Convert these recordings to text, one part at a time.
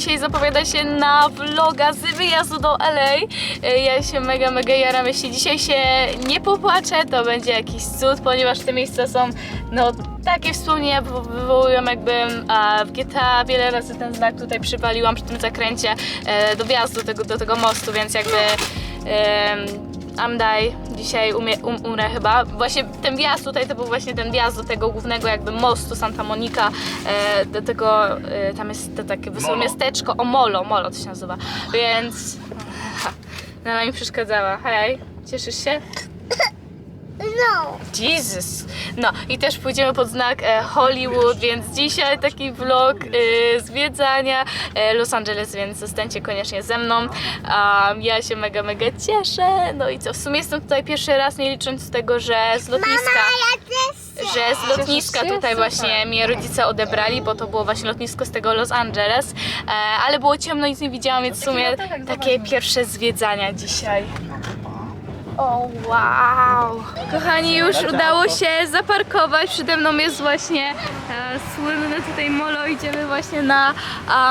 dzisiaj zapowiada się na vloga z wyjazdu do LA. E, Ja się mega, mega jaram, jeśli dzisiaj się nie popłaczę, to będzie jakiś cud, ponieważ te miejsca są, no, takie wspomnienia wywo- wywołują jakby a w GTA wiele razy ten znak tutaj przypaliłam przy tym zakręcie e, do wjazdu tego, do tego mostu, więc jakby em, Amdaj dzisiaj umie, um, umrę chyba. Właśnie ten wjazd tutaj to był właśnie ten wjazd do tego głównego jakby mostu Santa Monica, e, do tego, e, tam jest to takie wesołe Molo. miasteczko, o Molo, Molo to się nazywa, więc no, ona mi przeszkadzała. Hej, cieszysz się? No. Jesus! No i też pójdziemy pod znak e, Hollywood, więc dzisiaj taki vlog e, zwiedzania e, Los Angeles, więc zostańcie koniecznie ze mną. Ja się mega, mega cieszę. No i co, w sumie jestem tutaj pierwszy raz, nie licząc tego, że z lotniska Ja też że z lotniska się? tutaj właśnie mnie rodzice odebrali, bo to było właśnie lotnisko z tego Los Angeles, e, ale było ciemno, nic nie widziałam, więc w sumie takie pierwsze zwiedzania dzisiaj. O wow! Kochani, już udało się zaparkować. Przede mną jest właśnie e, słynne tutaj molo. Idziemy właśnie na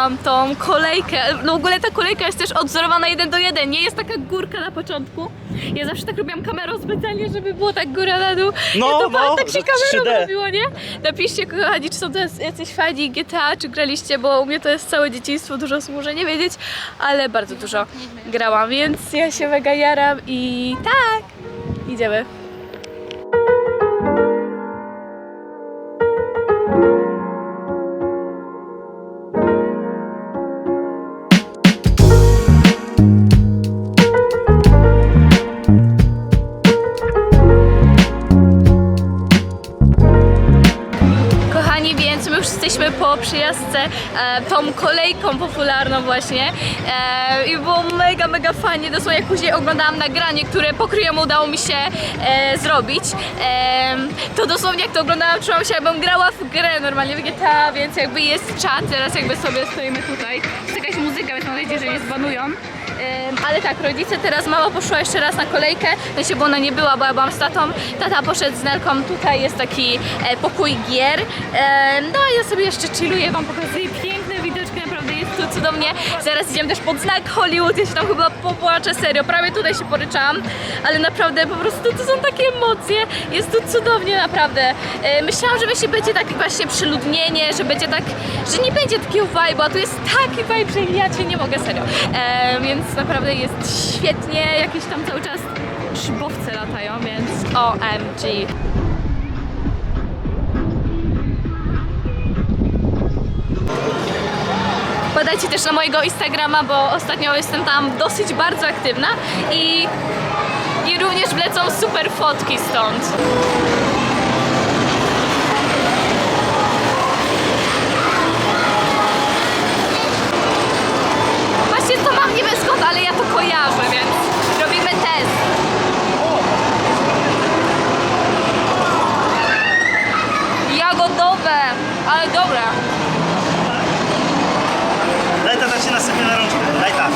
em, tą kolejkę. No w ogóle ta kolejka jest też odzorowana jeden do jeden. Nie jest taka górka na początku. Ja zawsze tak robiłam kamerą specjalnie, żeby było tak góra na dół. No, ja to no, tak się kamerą 3D. robiło, nie? Napiszcie kochani, czy są to jacyś fani GTA, czy graliście, bo u mnie to jest całe dzieciństwo, dużo osób może nie wiedzieć, ale bardzo dużo grałam, więc ja się mega jaram i tak, idziemy. Tą kolejką popularną właśnie e, i było mega, mega fajnie, dosłownie jak później oglądałam nagranie, które pokryjomu udało mi się e, zrobić, e, to dosłownie jak to oglądałam, czułam się jakbym grała w grę normalnie w GTA, więc jakby jest czat, teraz jakby sobie stoimy tutaj, jest jakaś muzyka, więc mam nadzieję, że nie zbanują. Ale tak, rodzice teraz mama poszła jeszcze raz na kolejkę, sensie, bo ona nie była, bo ja byłam z tatą. Tata poszedł z Nelką, tutaj jest taki e, pokój gier. No a ja sobie jeszcze chilluję, wam pokazuję widoczki, tu cudownie. Zaraz idziemy też pod znak Hollywood, ja się tam chyba popłaczę, serio, prawie tutaj się poryczałam, ale naprawdę po prostu to są takie emocje, jest tu cudownie naprawdę. E, myślałam, że będzie tak właśnie przyludnienie, że będzie tak, że nie będzie takiego vibe'u, a tu jest taki vibe, że ja cię nie mogę, serio. E, więc naprawdę jest świetnie, jakieś tam cały czas szybowce latają, więc OMG. Podajcie też na mojego Instagrama, bo ostatnio jestem tam dosyć bardzo aktywna i, i również wlecą super fotki stąd. Właśnie to mam niby ale ja to kojarzę, więc robimy test. Jagodowe, ale dobre. Daj tata się nasypie na rączkę. Daj tak.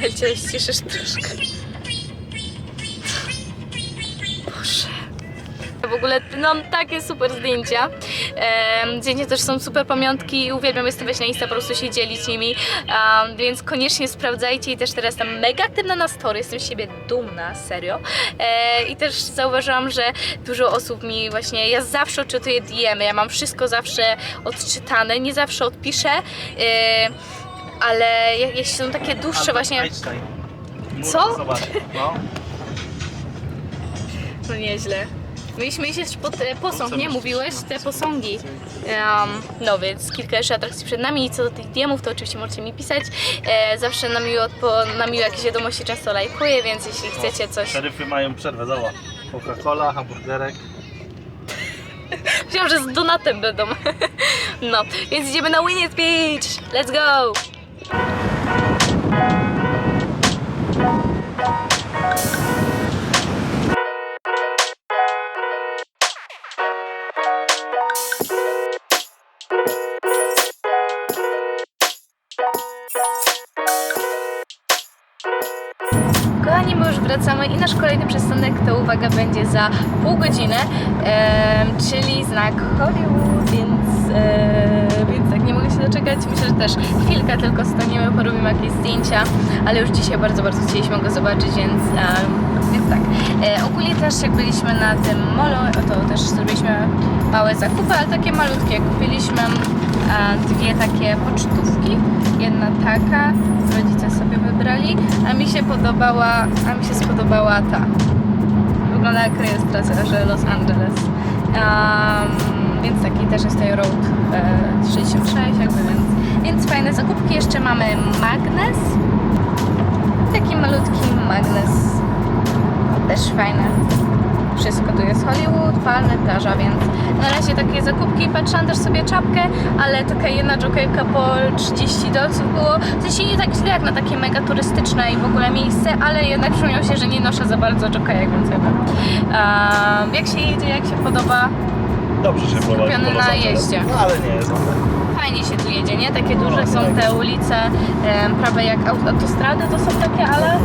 Dajcie, ściszysz ogóle no takie super zdjęcia. Em, zdjęcia też są super pamiątki i uwielbiam jestem wejść na Insta, po prostu się dzielić nimi. Więc koniecznie sprawdzajcie i też teraz jestem mega aktywna na story, jestem z siebie dumna, serio. E, I też zauważyłam, że dużo osób mi właśnie, ja zawsze odczytuję DM-y, ja mam wszystko zawsze odczytane, nie zawsze odpiszę. E, ale je- jeśli są takie dłuższe właśnie... Co? No. No nieźle. Mieliśmy iść jeszcze pod e, posąg, nie? Mówiłeś te posągi. Um, no więc kilka jeszcze atrakcji przed nami. I co do tych diemów, to oczywiście możecie mi pisać. E, zawsze na miło, odpo- na miłe jakieś wiadomości często lajkuję, więc jeśli chcecie coś... Szeryfy mają przerwę, zobacz. Coca-Cola, hamburgerek. Myślałam, że z donatem będą. no, więc idziemy na Winnet Beach. Let's go! Wracamy i nasz kolejny przystanek to uwaga będzie za pół godziny, em, czyli znak Hollywood, więc e, poczekać. Myślę, że też chwilkę tylko staniemy, porobimy jakieś zdjęcia, ale już dzisiaj bardzo, bardzo chcieliśmy go zobaczyć, więc, e, więc tak. E, ogólnie też jak byliśmy na tym molo, to też zrobiliśmy małe zakupy, ale takie malutkie. Kupiliśmy e, dwie takie pocztówki, jedna taka, sobie wybrali, a mi się podobała, a mi się spodobała ta wygląda jak rejestracja, Los Angeles. Um, więc taki też jest tutaj Road e, 66 jakby, więc, więc fajne zakupki. Jeszcze mamy magnes. Taki malutki magnes. Też fajne. Wszystko tu jest Hollywood, palmy, plaża, więc na razie takie zakupki. Patrzyłam też sobie czapkę, ale taka jedna dżokejka po 30 dolców było. W sensie nie tak źle jak na takie mega turystyczne i w ogóle miejsce, ale jednak przypomniało się, że nie noszę za bardzo dżokejek, więc jakby. Um, jak się jedzie, jak się podoba? Dobrze się prowadzi. Skupiony na jeździe. No, ale nie jest. Fajnie się tu jedzie, nie? Takie duże są te ulice, prawie jak aut- autostrady to są takie, ale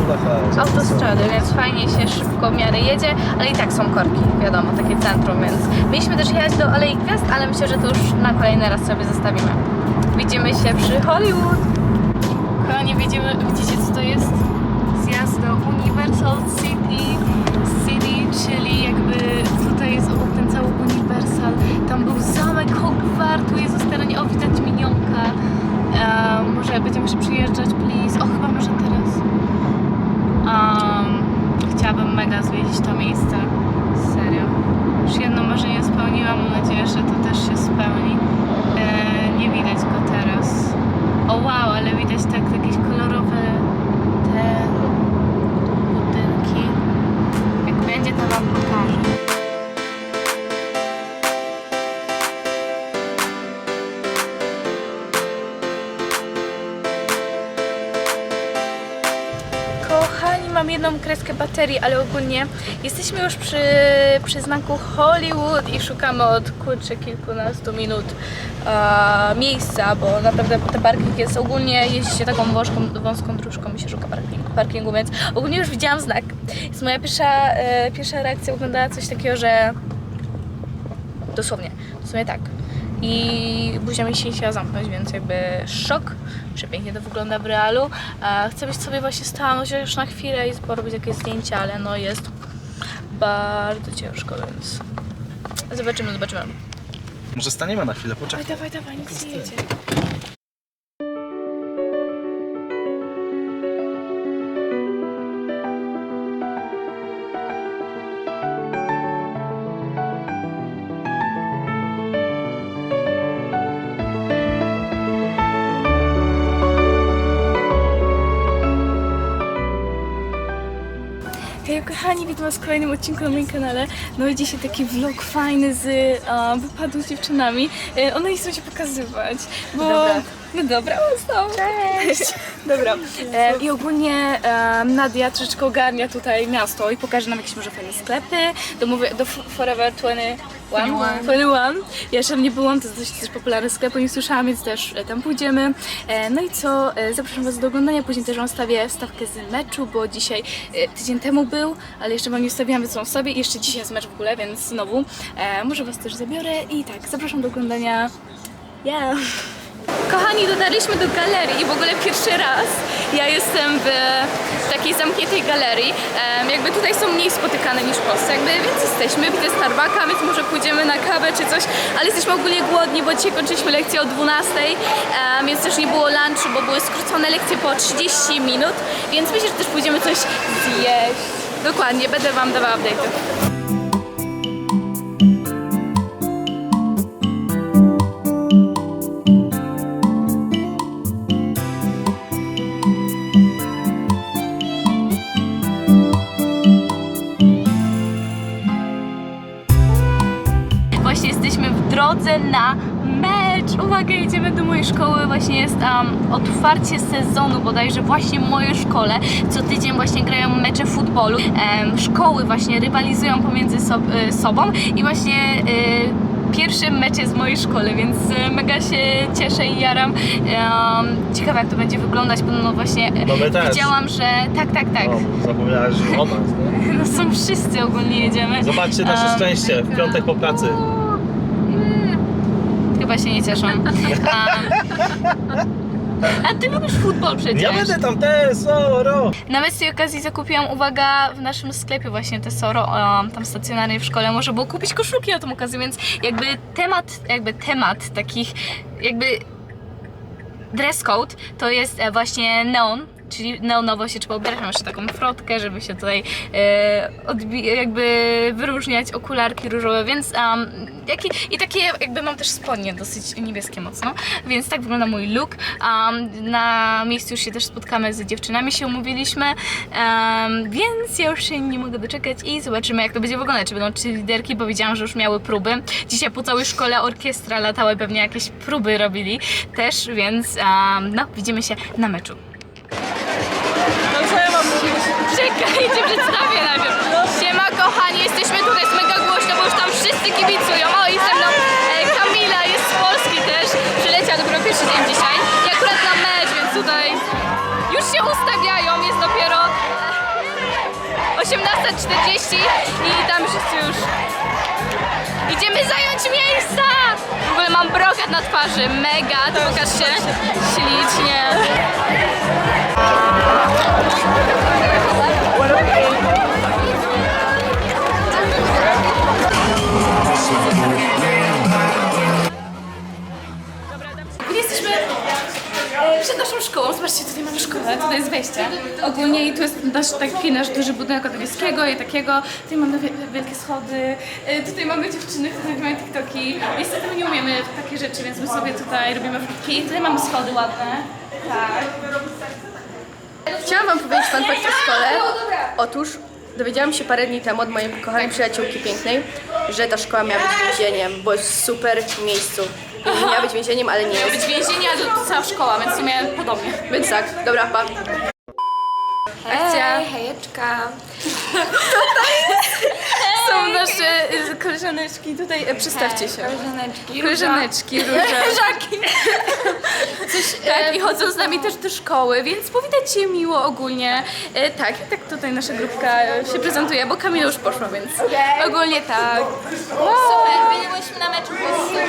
autostrady, więc fajnie się szybko w miarę jedzie, ale i tak są korki, wiadomo, takie centrum, więc mieliśmy też jechać do Alei Gwiazd, ale myślę, że to już na kolejny raz sobie zostawimy. Widzimy się przy Hollywood. Kochani, widzimy, widzicie co to jest? Zjazd do Universal City, City, czyli jakby tutaj jest obok ten cały Universal. Tam był zamek Hogwartu, jest staranie, o widać minionka. Um, może będziemy jeszcze przyjeżdżać, please. O, chyba może teraz. Um, chciałabym mega zwiedzić to miejsce. Serio. Już jedno marzenie spełniłam, mam nadzieję, że mam jedną kreskę baterii, ale ogólnie jesteśmy już przy, przy znaku Hollywood i szukamy od kurczę kilkunastu minut e, miejsca, bo naprawdę ten parking jest ogólnie, jeździ się taką wąską, wąską dróżką i się szuka parkingu, parkingu, więc ogólnie już widziałam znak. Jest moja pierwsza, e, pierwsza reakcja wyglądała coś takiego, że dosłownie, dosłownie tak. I buzia mi się chciała zamknąć, więc jakby szok. Przepięknie to wygląda w realu. E, chcę być sobie właśnie stanąć już na chwilę i porobić jakieś zdjęcia, ale no jest bardzo ciężko, więc zobaczymy, zobaczymy. Może staniemy na chwilę, poczekaj. Dawaj, dawaj, dawaj, nic nie jedzie. Kochani, witam was w kolejnym odcinku na moim kanale. No i dzisiaj taki vlog fajny z e, wypadu z dziewczynami. E, one nie chcą się pokazywać, bo... Dobra. No dobra, Cześć! Dobra. E, I ogólnie e, Nadia troszeczkę ogarnia tutaj miasto i pokaże nam jakieś może fajne sklepy. Do, mówię, do Forever 21. 21. Ja jeszcze nie byłam, to jest dość też popularny sklep, nie słyszałam, więc też e, tam pójdziemy. E, no i co, e, zapraszam Was do oglądania, później też Wam stawię stawkę z meczu, bo dzisiaj tydzień temu był, ale jeszcze Wam nie stawiłam, więc sobie jeszcze dzisiaj jest mecz w ogóle, więc znowu może Was też zabiorę i tak, zapraszam do oglądania. Yeah. Kochani, dotarliśmy do galerii i w ogóle pierwszy raz ja jestem w takiej zamkniętej galerii. Em, jakby tutaj są mniej spotykane niż w Polsce, jakby więc jesteśmy, widzę Starbucka, więc może pójdziemy na kawę czy coś, ale jesteśmy ogólnie głodni, bo dzisiaj kończyliśmy lekcję o 12, em, więc też nie było lunchu, bo były skrócone lekcje po 30 minut, więc myślę, że też pójdziemy coś zjeść. Dokładnie, będę Wam dawała update'y. Na mecz. Uwaga, jedziemy do mojej szkoły. Właśnie jest um, otwarcie sezonu bodajże właśnie w mojej szkole. Co tydzień właśnie grają mecze futbolu. Em, szkoły właśnie rywalizują pomiędzy sob e, sobą i właśnie e, pierwszy mecz jest w mojej szkole, więc e, mega się cieszę i jaram. Em, ciekawe jak to będzie wyglądać, bo no właśnie e, No widziałam, że tak, tak, tak. O, zapomniałaś o nas, nie? No są wszyscy ogólnie jedziemy. Zobaczcie nasze Em, szczęście w piątek po pracy. Chyba się nie cieszą. A, a ty lubisz futbol przecież. Ja będę tam tesoro! Nawet z tej okazji zakupiłam, uwaga, w naszym sklepie właśnie Tesoro, um, tam stacjonarnie w szkole, można było kupić koszulki na tą okazję, więc jakby temat, jakby temat takich, jakby dress code to jest e, właśnie neon, czyli neonowo się trzeba ubierać, mam jeszcze taką frotkę, żeby się tutaj e, jakby wyróżniać, okularki różowe, więc um, i takie jakby mam też spodnie dosyć niebieskie mocno, więc tak wygląda mój look. Um, na miejscu już się też spotkamy z dziewczynami, się umówiliśmy, um, więc ja już się nie mogę doczekać i zobaczymy jak to będzie wyglądać, czy będą czy liderki, bo widziałam, że już miały próby. Dzisiaj po całej szkole orkiestra latały, pewnie jakieś próby robili też, więc um, no, widzimy się na meczu. Czekajcie, przedstawię najpierw. Siema kochani, jesteśmy tutaj, jest mega głośno, bo już tam wszyscy kibicują. O i ze mną e, Kamila jest z Polski też. Przyleciała dopiero pierwszy dzień dzisiaj. I akurat na mecz, więc tutaj już się ustawiają, jest dopiero e, 18.40 i tam wszyscy już Idziemy zająć miejsca! W ogóle mam brokat na twarzy, mega, to pokaż się ślicznie. Szkołą. Zobaczcie, tutaj mamy szkołę, tutaj jest wejście. Ogólnie i tu jest nasz, taki nasz duży budynek od niebieskiego i takiego. Tutaj mamy wie- wielkie schody. E, Tutaj mamy dziewczyny, które mają TikToki. Niestety my nie umiemy w takie rzeczy, więc my sobie tutaj robimy fotki. I tutaj mamy schody ładne. Tak. Chciałam wam powiedzieć fun fact o szkole. Otóż dowiedziałam się parę dni temu od mojej kochanej przyjaciółki pięknej, że ta szkoła miała być więzieniem, bo jest w super miejscu. I miała być więzieniem, ale nie Być jest. więzienie, ale to cała szkoła, więc w sumie podobnie. Więc tak, dobra, pa. Akcja. hejeczka. Są nasze y, koleżaneczki. Tutaj e, przedstawcie się. Koleżaneczki. Koleżaneczki, róże. Coś, tak, i chodzą z nami też do szkoły, więc powitać się miło ogólnie. E, tak, i tak tutaj nasza grupka e, się prezentuje, bo Kamila już poszła, więc ogólnie tak. Super, byliśmy na meczu, było super,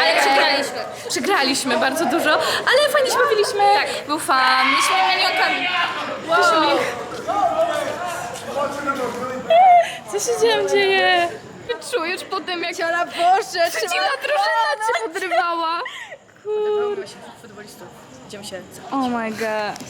ale przegraliśmy. Przegraliśmy bardzo dużo, ale fajnie się bawiliśmy. Tak. Był fan. Mieliśmy minionkami. Wow. Co się dzieje? dzieje? Czujesz potem jak... Ciara Boże, Przeciwna drużyna cię podrywała. Kurde. się futbolistów. Idziemy się... Oh my god.